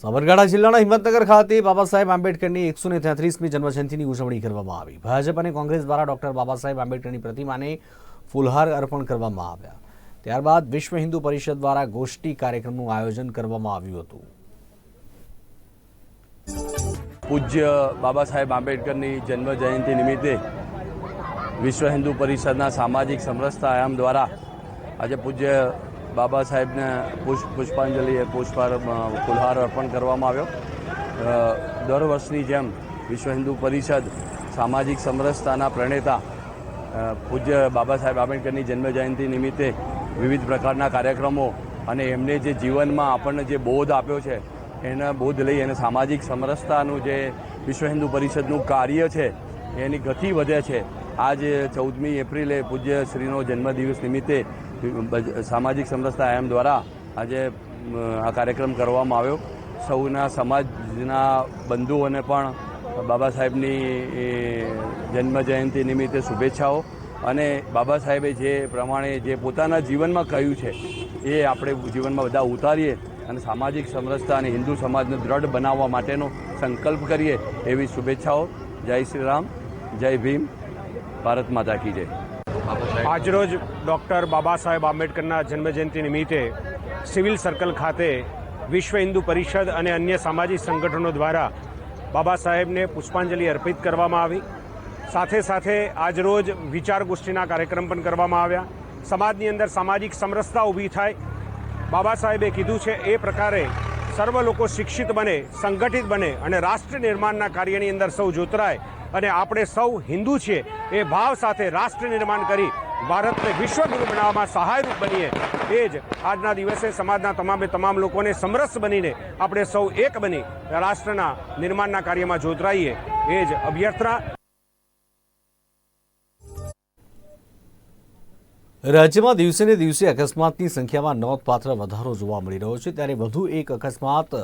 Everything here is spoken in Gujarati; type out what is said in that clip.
સાબરકાંઠા જિલ્લાના હિંમતનગર ખાતે બાબા સાહેબ આંબેડકરની એકસો ને તેત્રીસમી જન્મજયંતિની ઉજવણી કરવામાં આવી. ભાજપ અને કોંગ્રેસ દ્વારા ડોક્ટર બાબા સાહેબ આંબેડકરની પ્રતિમાને ફૂલહાર અર્પણ કરવામાં આવ્યા. ત્યારબાદ વિશ્વ હિન્દુ પરિષદ દ્વારા ગોષ્ઠી કાર્યક્રમનું આયોજન કરવામાં આવ્યું હતું. પૂજ્ય બાબા સાહેબ આંબેડકરની જન્મ જયંતિ નિમિત્તે વિશ્વ હિન્દુ પરિષદના સામાજિક સમરસતા આયામ દ્વારા આજે પૂજ્ય બાબા સાહેબને પુષ્પ પુષ્પાંજલિ એ પુષ્પાર ફુલહાર અર્પણ કરવામાં આવ્યો. દર વર્ષની જેમ વિશ્વ હિન્દુ પરિષદ સામાજિક સમરસતાના પ્રણેતા પૂજ્ય બાબા સાહેબ આંબેડકરની જન્મ જયંતિ નિમિત્તે વિવિધ પ્રકારના કાર્યક્રમો અને એમને જે જીવનમાં આપણને જે બોધ આપ્યો છે, એના બોધ લઈ અને સામાજિક સમરસતાનું જે વિશ્વ હિન્દુ પરિષદનું કાર્ય છે, એની ગતિ વધે છે. આજ ચૌદમી એપ્રિલે પૂજ્ય શ્રીનો જન્મદિવસ નિમિત્તે સામાજિક સમરસતા આયામ દ્વારા આજે આ કાર્યક્રમ કરવામાં આવ્યો. સૌના સમાજના બંધુઓને પણ બાબા સાહેબની જન્મજયંતિ જન્મ જયંતિ નિમિત્તે શુભેચ્છાઓ. અને બાબા સાહેબે જે પ્રમાણે જે પોતાના જીવનમાં કહ્યું છે, એ આપણે જીવનમાં બધા ઉતારીએ અને સામાજિક સમરસતા અને હિન્દુ સમાજને દ્રઢ બનાવવા માટેનો સંકલ્પ કરીએ એવી શુભેચ્છાઓ. જય શ્રી રામ, જય ભીમ. ભારત માતા કી જય આજરોજ ડૉક્ટર બાબા સાહેબ આંબેડકરના જન્મજયંતિ નિમિત્તે સિવિલ સર્કલ ખાતે વિશ્વ હિન્દુ પરિષદ અને અન્ય સામાજિક સંગઠનો દ્વારા બાબા સાહેબને પુષ્પાંજલિ અર્પિત કરવામાં આવી. સાથે સાથે આજરોજ વિચાર ગોષ્ઠીના કાર્યક્રમ પણ કરવામાં આવ્યા. સમાજની અંદર સામાજિક સમરસતા ઊભી થાય. બાબા સાહેબે કીધું છે, એ પ્રકારે સર્વ લોકો શિક્ષિત બને, સંગઠિત બને અને રાષ્ટ્ર નિર્માણના કાર્યની અંદર સૌ જોતરાય અને આપણે સૌ હિન્દુ છીએ. એ ભાવ સાથે રાષ્ટ્ર નિર્માણ કરી ભારતને વિશ્વગુરુ બનાવવામાં સહાયરૂપ બનીએ. એ જ આજના દિવસે સમાજના તમામે તમામ લોકોને સમરસ બનીને આપણે સૌ એક બની રાષ્ટ્રના નિર્માણના કાર્યમાં જોતરાઈએ. એ જ અભ્યર્થના. રાજ્યમાં દિવસે ને દિવસે અકસ્માતની સંખ્યામાં નોંધપાત્ર વધારો જોવા મળી રહ્યો છે. ત્યારે વધુ એક અકસ્માત